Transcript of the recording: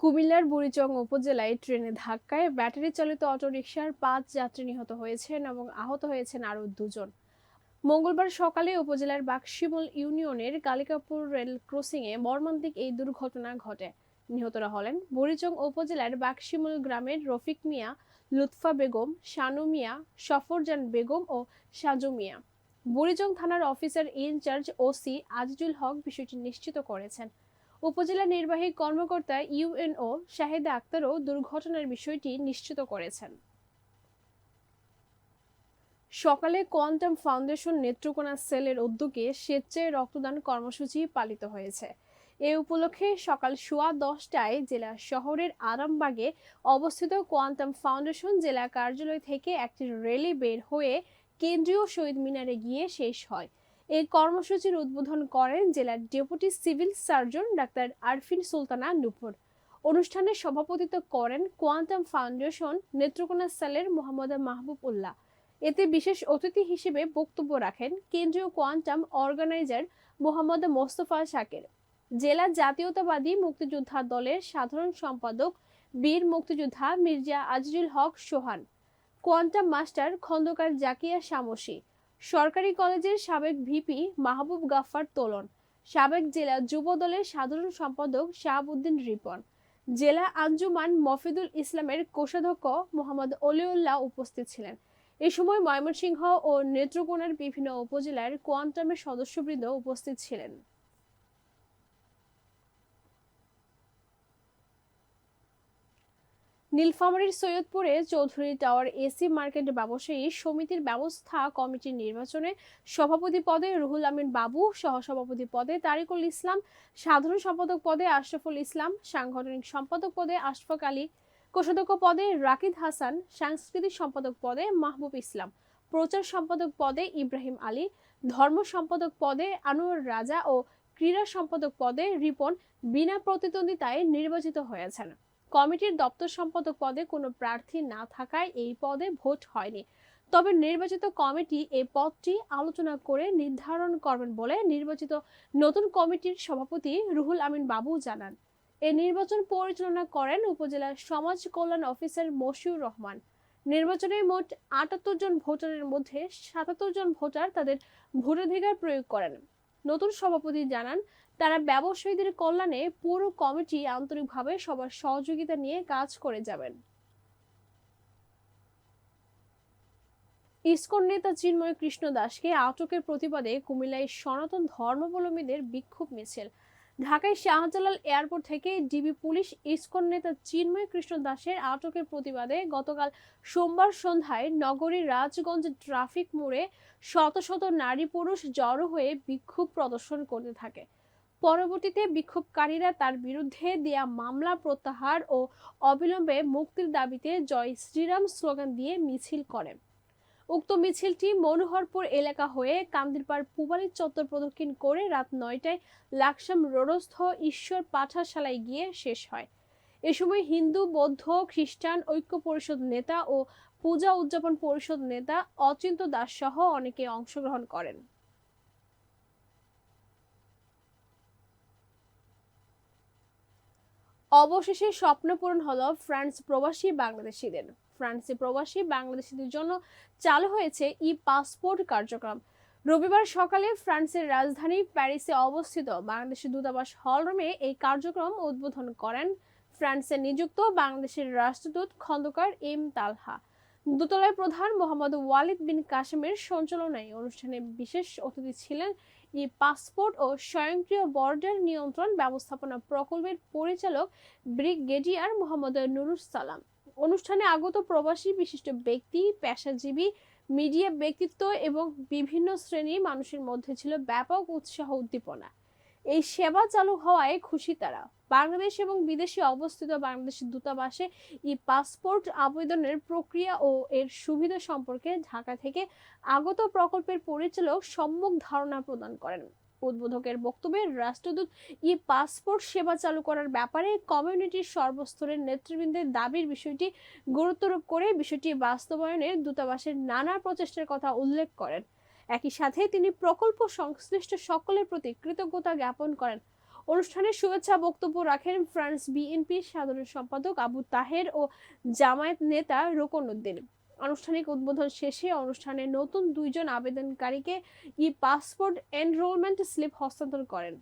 কুমিল্লার বুড়িচং উপজেলায় ট্রেনে ধাক্কায় ব্যাটারি চালিত অটোরিকশার পাঁচ যাত্রী নিহত হয়েছেন এবং আহত হয়েছেন আরও দুজন। মঙ্গলবার সকালে উপজেলার বাক্সিমল ইউনিয়নের কালিকাপুর রেল ক্রসিংয়ে মর্মান্তিক এই দুর্ঘটনা ঘটে। নিহতরা হলেন বুড়িচং উপজেলার বাক্সিমল গ্রামের রফিক মিয়া, লুৎফা বেগম, শানু মিয়া, সফরজান বেগম ও সাজু মিয়া। বুড়িচং থানার officer in charge OC Azizul Haque বিষয়টি নিশ্চিত করেছেন। উপজেলা নির্বাহী কর্মকর্তা ইউএনও শাহেদা আক্তারও দুর্ঘটনার বিষয়টি নিশ্চিত করেছেন। সকালে কোয়ান্টাম ফাউন্ডেশন নেত্রকোনা সেলের উদ্যোগে স্বেচ্ছায় রক্তদান কর্মসূচি পালিত হয়েছে। এ উপলক্ষে সকাল সোয়া দশটায় জেলা শহরের আরামবাগে অবস্থিত কোয়ান্টাম ফাউন্ডেশন জেলা কার্যালয় থেকে একটি র্যালি বের হয়ে কেন্দ্রীয় শহীদ মিনারে গিয়ে শেষ হয়। এই কর্মসূচির উদ্বোধন করেন জেলার ডেপুটি সিভিল সার্জন ডাক্তার আরফিন সুলতানা নুপুর। অনুষ্ঠানে সভাপতিত্ব করেন কোয়ান্টাম ফাউন্ডেশন নেত্রকোনা সেলের মোহাম্মদ মাহবুব উল্লাহ এতে বিশেষ অতিথি হিসেবে বক্তব্য রাখেন কেন্দ্রীয় কোয়ান্টাম অর্গানাইজার মোহাম্মদ মোস্তফা শাকের। জেলা জাতীয়তাবাদী মুক্তিযোদ্ধা দলের সাধারণ সম্পাদক বীর মুক্তিযোদ্ধা মির্জা আজিজুল হক সোহান। Quantum master Khandakar Zakia Shamsi. সরকারি কলেজের সাবেক ভিপি মাহবুব গাফার তোলন। সাবেক জেলা যুব দলের সাধারণ সম্পাদক শাহাবুদ্দিন রিপন। জেলা আঞ্জুমান মফিদুল ইসলামের কোষাধ্যক্ষ মোহাম্মদ অলিউল্লাহ উপস্থিত ছিলেন। এ সময় ময়মনসিংহ ও নেত্রকোনার বিভিন্ন উপজেলার কোয়ান্টামের সদস্যবৃন্দ উপস্থিত ছিলেন। নীলফামারীর সৈয়দপুরে চৌধুরী টাওয়ার এসি মার্কেট ব্যবসায়ী সমিতির ব্যবস্থা কমিটির নির্বাচনে সভাপতি পদে রুহুল আমিন বাবু, সহসভাপতি পদে তারিকুল ইসলাম, সাধারণ সম্পাদক পদে আশরাফুল ইসলাম, সাংগঠনিক সম্পাদক পদে আশফাক আলী, কোষাধ্যক্ষ পদে রাকিদ হাসান, সাংস্কৃতিক সম্পাদক পদে মাহবুব ইসলাম, প্রচার সম্পাদক পদে ইব্রাহিম আলী, ধর্ম সম্পাদক পদে আনোয়ার রাজা ও ক্রীড়া সম্পাদক পদে রিপন বিনা প্রতিদ্বন্দ্বিতায় নির্বাচিত হয়েছেন। কমিটির দপ্তর সম্পাদক পদে কোনো প্রার্থী না থাকায় এই পদে ভোট হয়নি। তবে নির্বাচিত কমিটি এই পদটি আলোচনা করে নির্ধারণ করবেন বলে নির্বাচিত নতুন কমিটির সভাপতি রুহুল আমিন বাবু জানান। এ নির্বাচন পরিচালনা করেন উপজেলা সমাজ কল্যাণ অফিসার মশিউর রহমান। নির্বাচনে মোট আটাত্তর জন ভোটারের মধ্যে সাতাত্তর জন ভোটার তাদের ভোটাধিকার প্রয়োগ করেন। নতুন সভাপতি জানান, তারা ব্যবসায়ীদের কল্যাণে পুরো কমিটি আন্তরিকভাবে সবার সহযোগিতা নিয়ে কাজ করে যাবেন। ইস্কন নেতা চিন্ময় কৃষ্ণ দাসকে আটকের প্রতিবাদে কুমিল্লায় সনাতন ধর্মাবলম্বীদের বিক্ষোভ মিছিল। ঢাকায় শাহজালাল এয়ারপোর্ট থেকে ডিবি পুলিশ ইসকন নেতা চিন্ময় কৃষ্ণ দাসের আটকের প্রতিবাদে গতকাল সোমবার সন্ধ্যায় নগরীর রাজগঞ্জ ট্রাফিক মোড়ে শত শত নারী পুরুষ জড়ো হয়ে বিক্ষোভ প্রদর্শন করতে থাকে। পরবর্তীতে বিক্ষোভকারীরা তার বিরুদ্ধে দেয়া মামলা প্রত্যাহার ও অবিলম্বে মুক্তির দাবিতে জয় শ্রীরাম স্লোগান দিয়ে মিছিল করেন। উক্ত মিছিলটি মনোহরপুর এলাকা হয়ে কান্দিরপাড় পুবালী চত্বর প্রদক্ষিণ করে রাত নয়টায় লাকসাম রোডস্থ ঈশ্বর পাঠাশালায় গিয়ে শেষ হয়। এ সময় হিন্দু, বৌদ্ধ, খ্রিস্টান, ঐক্য পরিষদ নেতা ও পূজা উদযাপন পরিষদ নেতা অচিন্ত দাস সহ অনেকে অংশগ্রহণ করেন। অবশেষে স্বপ্ন পূরণ হলো ফ্রান্স প্রবাসী বাংলাদেশিদের। ফ্রান্সে প্রবাসী বাংলাদেশিদের জন্য চালু হয়েছে ই পাসপোর্ট কার্যক্রম। রবিবার সকালে ফ্রান্সের রাজধানী প্যারিসে অবস্থিত বাংলাদেশের দূতাবাস হলরুমে এই কার্যক্রম উদ্বোধন করেন ফ্রান্সে নিযুক্ত বাংলাদেশের রাষ্ট্রদূত খন্দকার এম তালহা। দোতলায় প্রধান মোহাম্মদ ওয়ালিদ বিন কাশেমের সঞ্চালনায় অনুষ্ঠানে বিশেষ অতিথি ছিলেন ই পাসপোর্ট ও স্বয়ংক্রিয় বর্ডার নিয়ন্ত্রণ ব্যবস্থাপনা প্রকল্পের পরিচালক ব্রিগেডিয়ার মোহাম্মদ নুরুস সালাম। অনুষ্ঠানে আগত প্রবাসী বিশিষ্ট ব্যক্তি, পেশাজীবী মিডিয়া ব্যক্তিত্ব এবং বিভিন্ন শ্রেণির মানুষের মধ্যে ছিল ব্যাপক উৎসাহ উদ্দীপনা। এই সেবা চালু হওয়ায় খুশি তারা। বাংলাদেশ এবং বিদেশে অবস্থিত বাংলাদেশের দূতাবাসে ই পাসপোর্ট আবেদনের প্রক্রিয়া ও এর সুবিধা সম্পর্কে ঢাকা থেকে আগত প্রকল্পের পরিচালক সম্মুখ ধারণা প্রদান করেন। উদ্বোধকের বক্তব্যে রাষ্ট্রদূত ই পাসপোর্ট সেবা চালু করার ব্যাপারে কমিউনিটির সর্বস্তরের নেতৃবৃন্দের দাবির বিষয়টি গুরুত্বারোপ করে বিষয়টি বাস্তবায়নে দূতাবাসের নানা প্রচেষ্টার কথা উল্লেখ করেন। একই সাথে তিনি প্রকল্প সংশ্লিষ্ট সকলের প্রতি কৃতজ্ঞতা জ্ঞাপন করেন। অনুষ্ঠানে শুভেচ্ছা বক্তব্য রাখেন ফ্রান্স বিএনপির সাধারণ সম্পাদক আবু তাহের ও জামায়াত নেতা রোকন উদ্দিন। আনুষ্ঠানিক উদ্বোধন শেষে অনুষ্ঠানে নতুন দুইজন আবেদনকারীকে ই পাসপোর্ট এনরোলমেন্ট স্লিপ হস্তান্তর করেন।